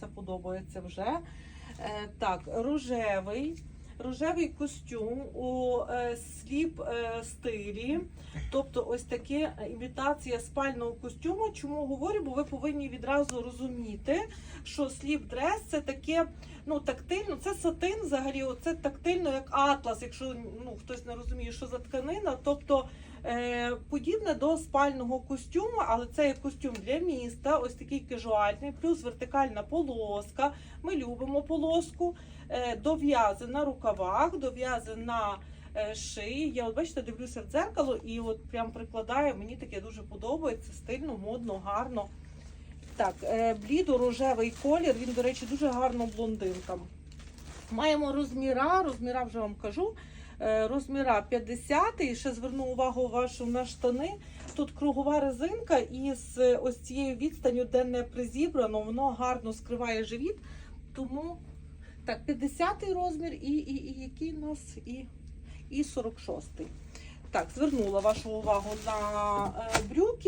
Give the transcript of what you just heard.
це подобається вже. Е, так, рожевий. Рожевий костюм у е, сліп е, стилі, тобто ось таке імітація спального костюму. Чому говорю? Бо ви повинні відразу розуміти, що сліп дрес це таке, ну тактильно, це сатин взагалі, це тактильно, як атлас, якщо ну хтось не розуміє, що за тканина, тобто подібне до спального костюму, але це є костюм для міста, ось такий кежуальний, плюс вертикальна полоска. Ми любимо полоску, е, дов'язи на рукавах, дов'язи на е, шиї. Я от бачите, дивлюся в дзеркало і от прям прикладаю. Мені таке дуже подобається, стильно, модно, гарно. Так, е, блідо-рожевий колір, він, до речі, дуже гарно блондинкам. Маємо розміра, розміра вже вам кажу. Е, Розміра 50 і ще зверну увагу вашу на штани. Тут кругова резинка і з ось цією відстанню, де не призібрано, воно гарно скриває живіт. Тому так, 50 розмір і, і, і який у нас і, і 46. Так, звернула вашу увагу на е, брюки.